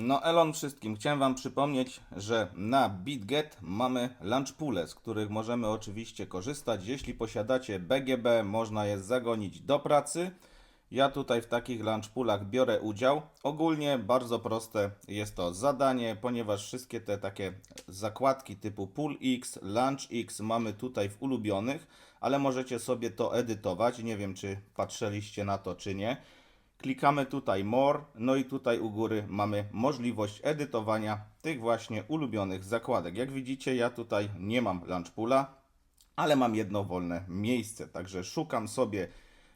No Elon wszystkim, chciałem Wam przypomnieć, że na BitGet mamy lunch poole, z których możemy oczywiście korzystać. Jeśli posiadacie BGB, można je zagonić do pracy. Ja tutaj w takich lunch poolach biorę udział. Ogólnie bardzo proste jest to zadanie, ponieważ wszystkie te takie zakładki typu Pool X, Lunch X mamy tutaj w ulubionych, ale możecie sobie to edytować. Nie wiem, czy patrzyliście na to, czy nie. Klikamy tutaj More, no i tutaj u góry mamy możliwość edytowania tych właśnie ulubionych zakładek. Jak widzicie, ja tutaj nie mam Lunchpoola, ale mam jedno wolne miejsce, także szukam sobie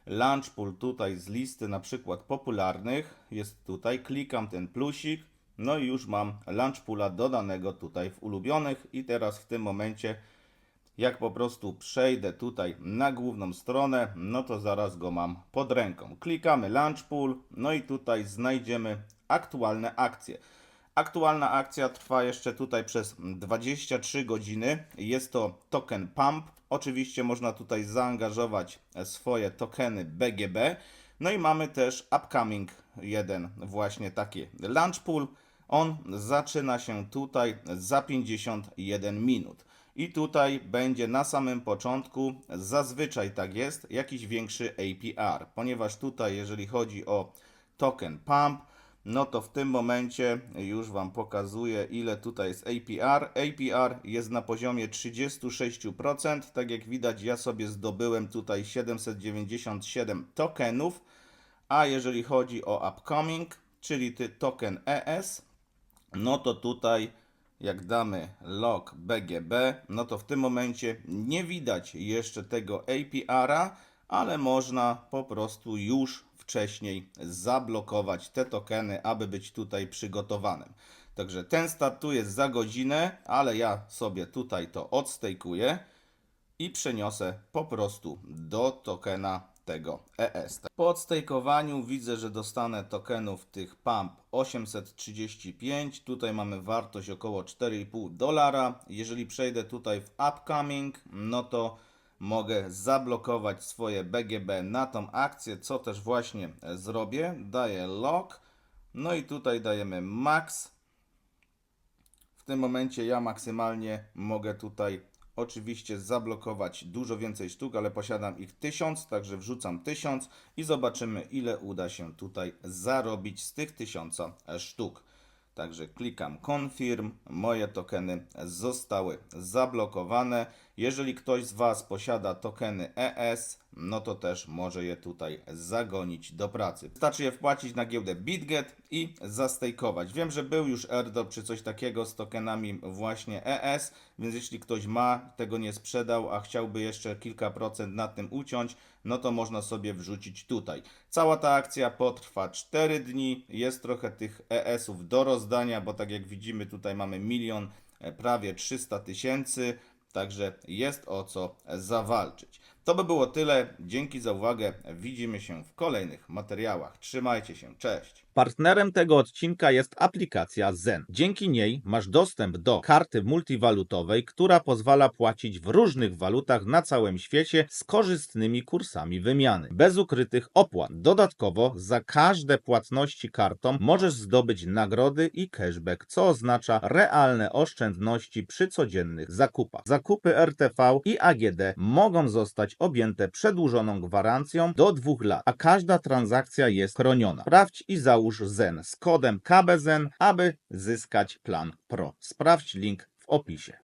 Lunchpool tutaj z listy na przykład popularnych. Jest tutaj, klikam ten plusik, no i już mam Lunchpoola dodanego tutaj w ulubionych i teraz w tym momencie jak po prostu przejdę tutaj na główną stronę, no to zaraz go mam pod ręką. Klikamy Launch Pool, no i tutaj znajdziemy aktualne akcje. Aktualna akcja trwa jeszcze tutaj przez 23 godziny. Jest to token Pump. Oczywiście można tutaj zaangażować swoje tokeny BGB. No i mamy też upcoming jeden właśnie taki Launch Pool. On zaczyna się tutaj za 51 minut. I tutaj będzie na samym początku, zazwyczaj tak jest, jakiś większy APR, ponieważ tutaj, jeżeli chodzi o token pump, no to w tym momencie już Wam pokazuję, ile tutaj jest APR. APR jest na poziomie 36%. Tak jak widać, ja sobie zdobyłem tutaj 797 tokenów. A jeżeli chodzi o upcoming, czyli token ES, no to tutaj jak damy log BGB, no to w tym momencie nie widać jeszcze tego APR-a, ale można po prostu już wcześniej zablokować te tokeny, aby być tutaj przygotowanym. Także ten startuje za godzinę, ale ja sobie tutaj to odstejkuję i przeniosę po prostu do tokena tego ES. Po odstejkowaniu widzę, że dostanę tokenów tych pump 835. Tutaj mamy wartość około 4,5 dolara. Jeżeli przejdę tutaj w upcoming, no to mogę zablokować swoje BGB na tą akcję, co też właśnie zrobię. Daję lock. No i tutaj dajemy max. W tym momencie ja maksymalnie mogę tutaj oczywiście zablokować dużo więcej sztuk, ale posiadam ich 1000, także wrzucam 1000 i zobaczymy ile uda się tutaj zarobić z tych 1000 sztuk. Także klikam confirm, moje tokeny zostały zablokowane. Jeżeli ktoś z Was posiada tokeny ES, no to też może je tutaj zagonić do pracy. Wystarczy je wpłacić na giełdę BitGet i zastejkować. Wiem, że był już airdrop czy coś takiego z tokenami właśnie ES, więc jeśli ktoś ma, tego nie sprzedał, a chciałby jeszcze kilka procent na tym uciąć, no to można sobie wrzucić tutaj. Cała ta akcja potrwa 4 dni, jest trochę tych ES-ów do rozdania, bo tak jak widzimy tutaj mamy milion e, prawie 300 tysięcy, także jest o co zawalczyć. To by było tyle. Dzięki za uwagę. Widzimy się w kolejnych materiałach. Trzymajcie się. Cześć. Partnerem tego odcinka jest aplikacja Zen. Dzięki niej masz dostęp do karty multiwalutowej, która pozwala płacić w różnych walutach na całym świecie z korzystnymi kursami wymiany, bez ukrytych opłat. Dodatkowo za każde płatności kartą możesz zdobyć nagrody i cashback, co oznacza realne oszczędności przy codziennych zakupach. Zakupy RTV i AGD mogą objęte przedłużoną gwarancją do dwóch lat, a każda transakcja jest chroniona. Sprawdź i załóż Zen z kodem KBZEN, aby zyskać plan Pro. Sprawdź link w opisie.